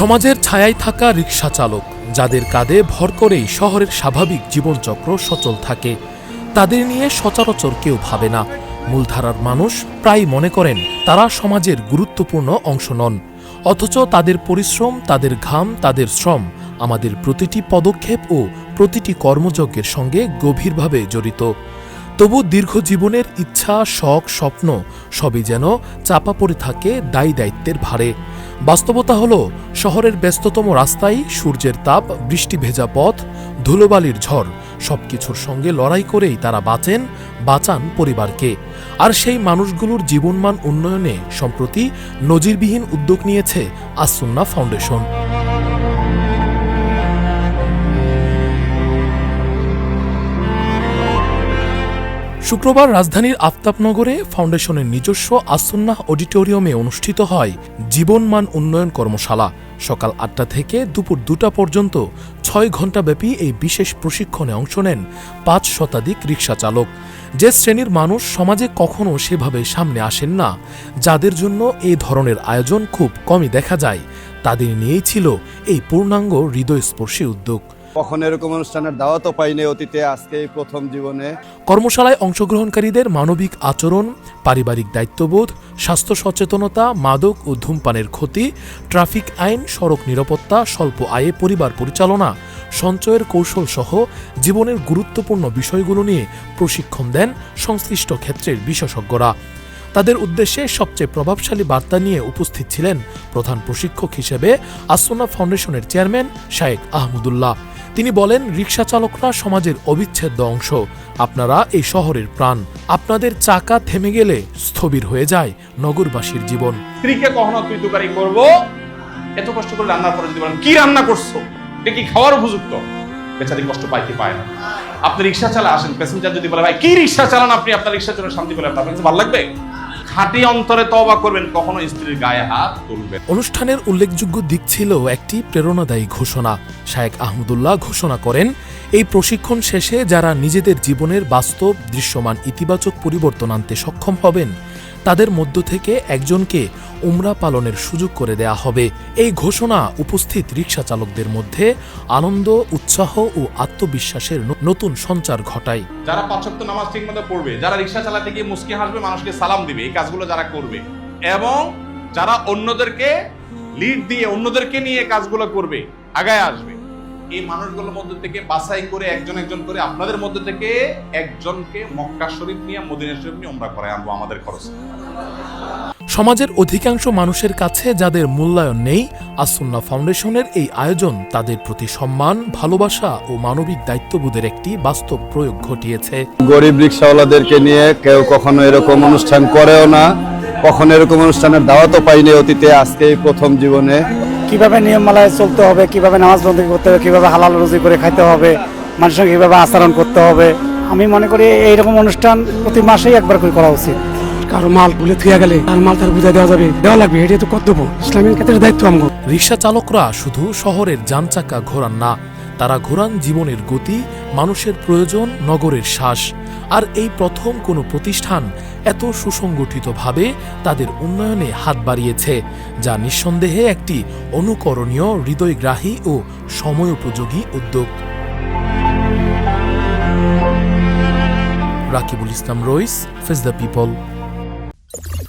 সমাজের ছায়ায় থাকা রিক্সা চালক, যাদের কাঁধে ভর করেই শহরের স্বাভাবিক জীবনচক্র সচল থাকে, তাদের নিয়ে সচরাচর কেউ ভাবে না। মূলধারার মানুষ প্রায় মনে করেন, তারা সমাজের গুরুত্বপূর্ণ অংশ নন। অথচ তাদের পরিশ্রম, তাদের ঘাম, তাদের শ্রম আমাদের প্রতিটি পদক্ষেপ ও প্রতিটি কর্মযজ্ঞের সঙ্গে গভীরভাবে জড়িত। তবু দীর্ঘ জীবনের ইচ্ছা, শখ, স্বপ্ন সবই যেন চাপা পড়ে থাকে দায়ী দায়িত্বের ভারে। বাস্তবতা হল, শহরের ব্যস্ততম রাস্তায় সূর্যের তাপ, বৃষ্টি ভেজা পথ, ধুলোবালির ঝড়, সবকিছুর সঙ্গে লড়াই করেই তারা বাঁচেন, বাঁচান পরিবারকে। আর সেই মানুষগুলোর জীবনমান উন্নয়নে সম্প্রতি নজিরবিহীন উদ্যোগ নিয়েছে আসুন্না ফাউন্ডেশন। শুক্রবার রাজধানীর আফতাবনগরে ফাউন্ডেশনের নিজস্ব আসন্নাহ অডিটোরিয়ামে অনুষ্ঠিত হয় জীবনমান উন্নয়ন কর্মশালা। সকাল আটটা থেকে দুপুর দুটা পর্যন্ত ছয় ঘণ্টাব্যাপী এই বিশেষ প্রশিক্ষণে অংশ নেন পাঁচ শতাধিক রিক্সা চালক। যে শ্রেণির মানুষ সমাজে কখনো সেভাবে সামনে আসেন না, যাদের জন্য এই ধরনের আয়োজন খুব কমই দেখা যায়, তাদের নিয়েই ছিল এই পূর্ণাঙ্গ হৃদয়স্পর্শী উদ্যোগ। কখনো এরকম অনুষ্ঠানের দাওয়াতও পাইনি অতীতে আজকে প্রথম জীবনে। কর্মশালায় অংশগ্রহণকারীদের মানবিক আচরণ, পারিবারিক দায়িত্ববোধ, স্বাস্থ্য সচেতনতা, মাদক ও ধূমপানের ক্ষতি, ট্রাফিক আইন, সড়ক নিরাপত্তা, স্বল্প আয়ে পরিবার পরিচালনা, সঞ্চয়ের কৌশল সহ জীবনের গুরুত্বপূর্ণ বিষয়গুলো নিয়ে প্রশিক্ষণ দেন সংশ্লিষ্ট ক্ষেত্রের বিশেষজ্ঞরা। তাদের উদ্দেশ্যে সবচেয়ে প্রভাবশালী বার্তা নিয়ে উপস্থিত ছিলেন প্রধান প্রশিক্ষক হিসেবে আসোনা ফাউন্ডেশনের চেয়ারম্যান শায়েক আহমদুল্লাহ। তিনি বলেন রিক্সা চালকরা সমাজের অবিচ্ছেদ্য অংশ। আপনারা এই শহরের প্রাণ। আপনাদের চাকা থেমে গেলে স্থবির হয়ে যায় নগরবাসীর জীবন। স্ত্রীকে কখনো তুই করব এত কষ্ট করে রান্নার পরে যদি বলেন, কি রান্না করছ? এটা কি খাওয়ার উপযুক্ত? বেচারি কষ্ট পায় কি পায় না। আপনি রিক্সা চালা আসেন, প্যাসেঞ্জার যদি বলে, ভাই, কি রিক্সা চালান আপনি? আপনার রিক্সা চলে শান্তি পেলেন আপনার কাছে ভালো লাগবে? খাঁটি অন্তরে তবা করবেন, কখনো স্ত্রীর গায়ে হাত তুলবেন অনুষ্ঠানের উল্লেখযোগ্য দিক ছিল একটি প্রেরণাদায়ী ঘোষণা। শায়েক আহমদুল্লাহ ঘোষণা করেন, এই প্রশিক্ষণ শেষে যারা নিজেদের জীবনের বাস্তব, দৃশ্যমান, ইতিবাচক পরিবর্তন আনতে সক্ষম হবেন, তাদের মধ্য থেকে একজনকে উমরা পালনের সুযোগ করে দেয়া হবে। এই ঘোষণা উপস্থিত রিক্সা চালকদের মধ্যে আনন্দ, উৎসাহ ও আত্মবিশ্বাসের নতুন সঞ্চার ঘটায়। যারা পাঁচক্ত নামাজ ঠিক মতো পড়বে, যারা রিক্সা চালাতে গিয়ে মুসকি হাসবে, মানুষকে সালাম দিবে, এই কাজগুলো যারা করবে। এবং যারা অন্যদেরকে লিড দিয়ে, অন্যদেরকে নিয়ে কাজগুলো করবে, আগায় আসবে। এই মানুষগুলোর মধ্যে থেকে বাছাই করে একজন একজন করে আপনাদের মধ্যে থেকে একজনকে মক্কা শরীফ নিয়ে, মদিনা শরীফ নিয়ে আমরা করাই আনব আমাদের খরচ। সমাজের অধিকাংশ মানুষের কাছে যাদের মূল্যায়ন নেই আসুন্না ফাউন্ডেশনের এই আয়োজন তাদের প্রতি সম্মান ভালোবাসা ও মানবিক দায়িত্ববোধের একটি বাস্তব প্রয়োগ ঘটিয়েছে। গরিব রিক্সাওয়ালাদেরকে নিয়ে কেউ কখনো এরকম অনুষ্ঠান করেও না কখনো এরকম অনুষ্ঠানের দাওয়াতও পাইনি অতীতে আজকে এই প্রথম জীবনে। কীভাবে নিয়মমালায় চলতে হবে কীভাবে নামাজ বন্দী করতে হবে কীভাবে হালাল রুজি করে খাইতে হবে মানুষের কীভাবে আচরণ করতে হবে আমি মনে করি এইরকম অনুষ্ঠান প্রতি মাসেই একবার করে করা উচিত। কারও মাল ভুলে থুয়া গেলে তার মাল তার বুঝাই দেওয়া যাবে। দেওয়া লাগবে এটা তো ইসলামের ক্ষেত্রে দায়িত্ব আমগো। রিক্সা চালকরা শুধু শহরের ঘোরান না, তারা ঘোরান জীবনের গতি, মানুষের প্রয়োজন, নগরের শ্বাস। আর এই প্রথম কোনো প্রতিষ্ঠান এত সুসংগঠিতভাবে তাদের উন্নয়নে হাত বাড়িয়েছে, যা নিঃসন্দেহে একটি অনুকরণীয় হৃদয়গ্রাহী ও সময়োপযোগী উদ্যোগ। Rakibul Islam Rais face the people you